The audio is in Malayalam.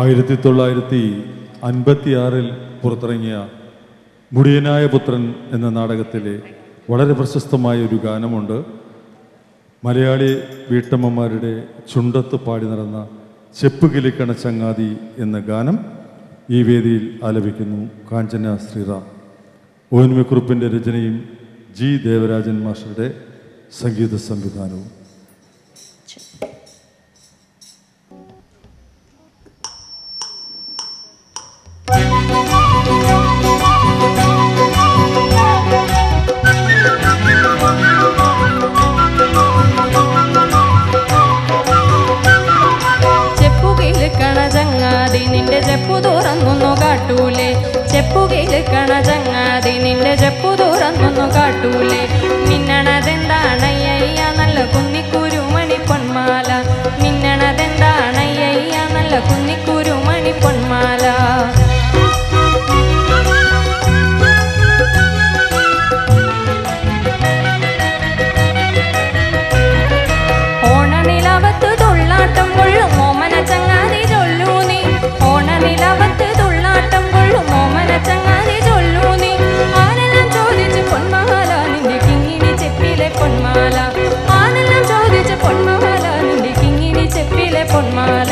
ആയിരത്തി തൊള്ളായിരത്തി അൻപത്തിയാറിൽ പുറത്തിറങ്ങിയ മുടിയനായ പുത്രൻ എന്ന നാടകത്തിലെ വളരെ പ്രശസ്തമായ ഒരു ഗാനമുണ്ട്. മലയാളി വീട്ടമ്മമാരുടെ ചുണ്ടത്ത് പാടി നടന്ന ചെപ്പ് കിലിക്കണ ചങ്ങാതി എന്ന ഗാനം ഈ വേദിയിൽ ആലപിക്കുന്നു കാഞ്ചന ശ്രീറാം. ഓൻമിക്കുറുപ്പിന്റെ രചനയും ജി ദേവരാജൻ മാസ്റ്ററുടെ സംഗീത സംവിധാനവും. കാട്ടൂലേ? ചെപ്പു കേൾക്കണ ചങ്ങാതി നിന്റെ ചെപ്പു തുറന്നൊന്നു കാട്ടൂലേ? മിന്നണതെന്താണയ്യ con mala